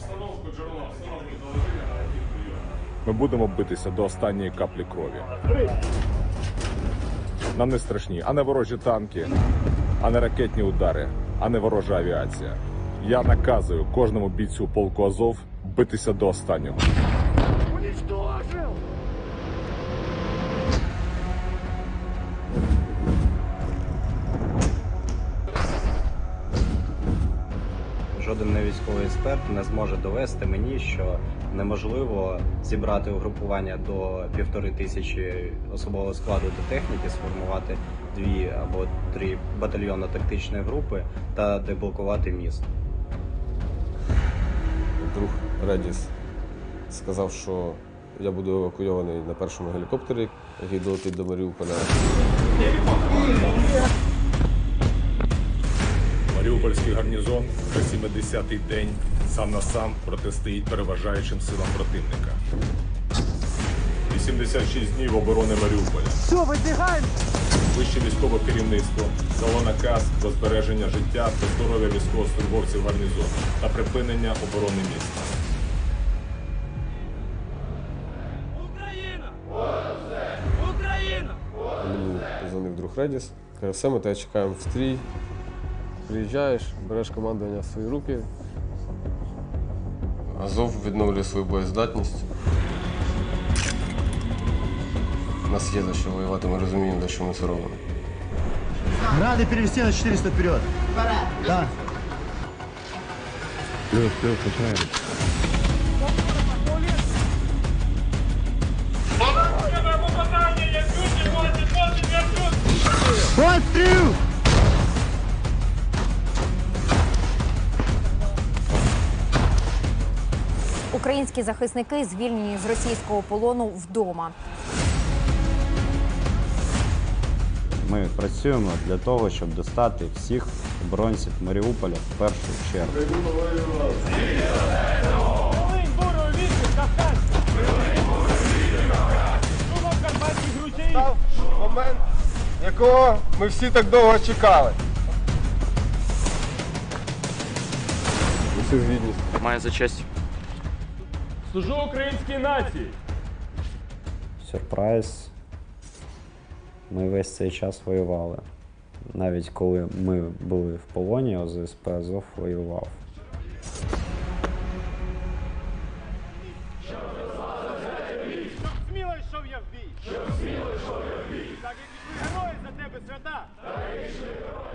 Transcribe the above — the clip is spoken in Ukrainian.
Обстановку джерела, обстановки доложили на один прийом. Ми будемо битися до останньої каплі крові. Нам не страшні, а не ворожі танки, а не ракетні удари, а не ворожа авіація. Я наказую кожному бійцю полку Азов битися до останнього. Жоден не військовий експерт не зможе довести мені, що неможливо зібрати угрупування до півтори тисячі особового складу та техніки, сформувати дві або три батальйонно-тактичні групи та деблокувати міст. друг Редіс сказав, що я буду евакуйований на першому гелікоптері, який до Маріуполя. Маріупольський гарнізон за 70-й день сам на сам протистоїть переважаючим силам противника. 86 днів оборони Маріуполя. Все, выдвигаем! Вище військове керівництво дало наказ про збереження життя та здоров'я військовослужбовців гарнізону та припинення оборони міста. Україна! Україна! Мені позвонив друг Редіс. Все, ми тебе чекаємо в стрій. Приїжджаєш, береш командування в свої руки. Азов відновлює свою боєздатність. У нас є за що воювати, ми розуміємо, за що ми це робимо. Рады перевести на 400 вперед. Да. Пострел! Українські захисники звільнені з російського полону вдома. Ми працюємо для того, щоб достати всіх оборонців Маріуполя в першу чергу. Став момент, якого ми всі так довго чекали. Усі з гідністю. Маю за честь. Служу українській нації! Сюрприз. Ми весь цей час воювали. Навіть коли ми були в полоні, ОЗСП Азов воював. Сміло йшов я в бій! Сміло йшов я в бій! Так як ішли герої за тебе свята! Так як ішли герої